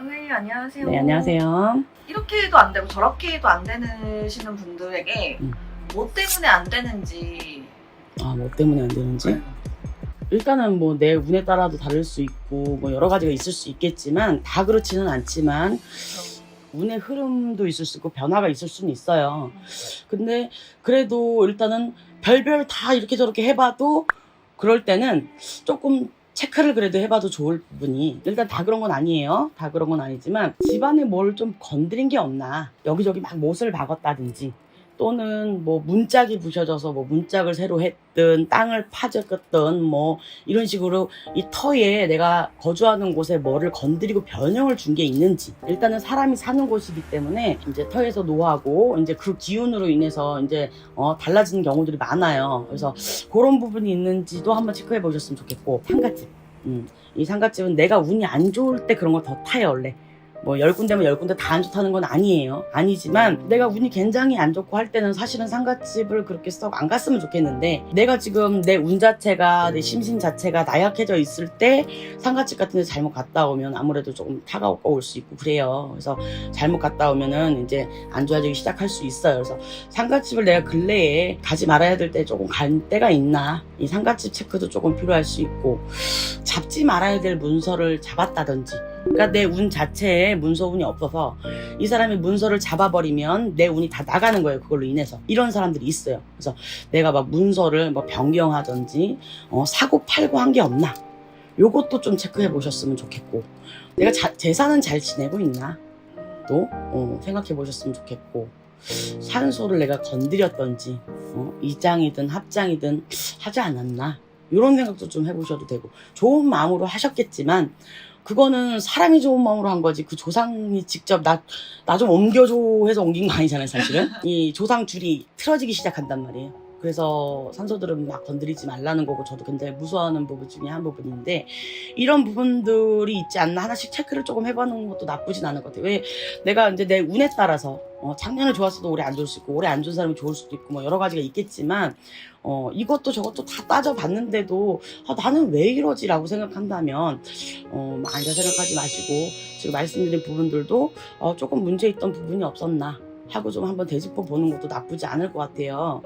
선생님 안녕하세요. 네, 안녕하세요. 이렇게 해도 안 되고 저렇게 해도 안 되시는 분들에게 음. 뭐 때문에 안 되는지 아, 뭐 때문에 안 되는지? 일단은 뭐 내 운에 따라도 다를 수 있고 뭐 여러 가지가 있을 수 있겠지만 다 그렇지는 않지만 운의 흐름도 있을 수 있고 변화가 있을 수는 있어요. 근데 그래도 일단은 별별 다 이렇게 저렇게 해봐도 그럴 때는 조금 체크를 그래도 해봐도 좋을 부분이. 일단 다 그런 건 아니에요. 다 그런 건 아니지만 집안에 뭘 좀 건드린 게 없나. 여기저기 막 못을 박았다든지 또는 뭐 문짝이 부셔져서 뭐 문짝을 새로 했든 땅을 파졌든 뭐 이런 식으로 이 터에 내가 거주하는 곳에 뭐를 건드리고 변형을 준 게 있는지 일단은 사람이 사는 곳이기 때문에 이제 터에서 노하고 이제 그 기운으로 인해서 이제 어 달라지는 경우들이 많아요. 그래서 그런 부분이 있는지도 한번 체크해 보셨으면 좋겠고 상갓집. 음, 이 상갓집은 내가 운이 안 좋을 때 그런 걸더 타요 원래. 뭐 열 군데면 열 군데 다 안 좋다는 건 아니에요. 아니지만 내가 운이 굉장히 안 좋고 할 때는 사실은 상가집을 그렇게 썩 안 갔으면 좋겠는데 내가 지금 내 운 자체가 내 심신 자체가 나약해져 있을 때 상가집 같은 데 잘못 갔다 오면 아무래도 조금 타가 올 수 있고 그래요. 그래서 잘못 갔다 오면은 이제 안 좋아지기 시작할 수 있어요. 그래서 상가집을 내가 근래에 가지 말아야 될 때 조금 갈 때가 있나 이 상가집 체크도 조금 필요할 수 있고 잡지 말아야 될 문서를 잡았다든지 그러니까 내 운 자체에 문서 운이 없어서 이 사람이 문서를 잡아버리면 내 운이 다 나가는 거예요. 그걸로 인해서 이런 사람들이 있어요. 그래서 내가 막 문서를 뭐 변경하든지 어, 사고 팔고 한 게 없나 요것도 좀 체크해 보셨으면 좋겠고 내가 자- 재산은 잘 지내고 있나 또 어, 생각해 보셨으면 좋겠고 산소를 내가 건드렸던지 어, 이장이든 합장이든 하지 않았나 이런 생각도 좀 해보셔도 되고 좋은 마음으로 하셨겠지만 그거는 사람이 좋은 마음으로 한 거지 그 조상이 직접 나 나 좀 옮겨줘 해서 옮긴 거 아니잖아요 사실은. 이 조상 줄이 틀어지기 시작한단 말이에요 그래서 산소들은 막 건드리지 말라는 거고 저도 굉장히 무서워하는 부분 중에 한 부분인데 이런 부분들이 있지 않나 하나씩 체크를 조금 해보는 것도 나쁘진 않을 것 같아요. 왜 내가 이제 내 운에 따라서 어, 작년에 좋았어도 올해 안 좋을 수 있고 올해 안 좋은 사람이 좋을 수도 있고 뭐 여러 가지가 있겠지만 어, 이것도 저것도 다 따져봤는데도 아, 나는 왜 이러지라고 생각한다면 어, 많이 생각하지 마시고 지금 말씀드린 부분들도 어, 조금 문제 있던 부분이 없었나 하고 좀 한번 되짚어 보는 것도 나쁘지 않을 것 같아요.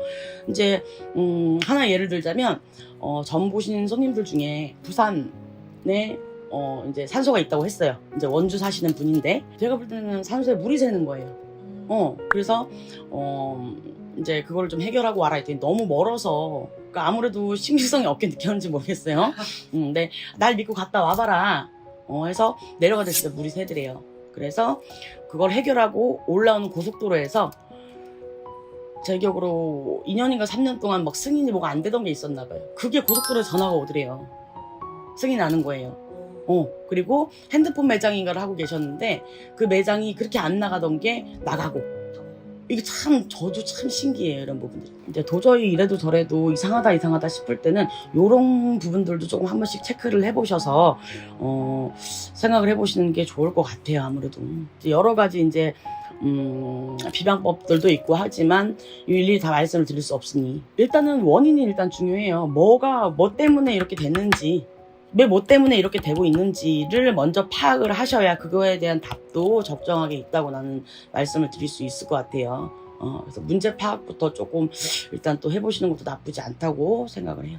이제 음, 하나 예를 들자면 어, 전 보신 손님들 중에 부산에 어, 이제 산소가 있다고 했어요. 이제 원주 사시는 분인데 제가 볼 때는 산소에 물이 새는 거예요. 어, 그래서, 어, 이제 그걸 좀 해결하고 와라 했더니 너무 멀어서, 그러니까 아무래도 신빙성이 없게 느꼈는지 모르겠어요. 음, 근데 날 믿고 갔다 와봐라. 어, 해서 내려가다 진짜 물이 새더래요. 그래서 그걸 해결하고 올라오는 고속도로에서 제 기억으로 2년인가 3년 동안 막 승인이 뭐가 안 되던 게 있었나 봐요. 그게 고속도로에 전화가 오더래요. 승인 나는 거예요. 어, 그리고 핸드폰 매장인가를 하고 계셨는데 그 매장이 그렇게 안 나가던 게 나가고 이게 참 저도 참 신기해요 이런 부분들이. 이제 도저히 이래도 저래도 이상하다 이상하다 싶을 때는 이런 부분들도 조금 한 번씩 체크를 해보셔서 어, 생각을 해보시는 게 좋을 것 같아요 아무래도. 여러 가지 이제 음, 비방법들도 있고 하지만 일일이 다 말씀을 드릴 수 없으니. 일단은 원인이 일단 중요해요. 뭐가 뭐 때문에 이렇게 됐는지 왜 뭐 때문에 이렇게 되고 있는지를 먼저 파악을 하셔야 그거에 대한 답도 적정하게 있다고 나는 말씀을 드릴 수 있을 것 같아요. 어, 그래서 문제 파악부터 조금 일단 또 해보시는 것도 나쁘지 않다고 생각을 해요.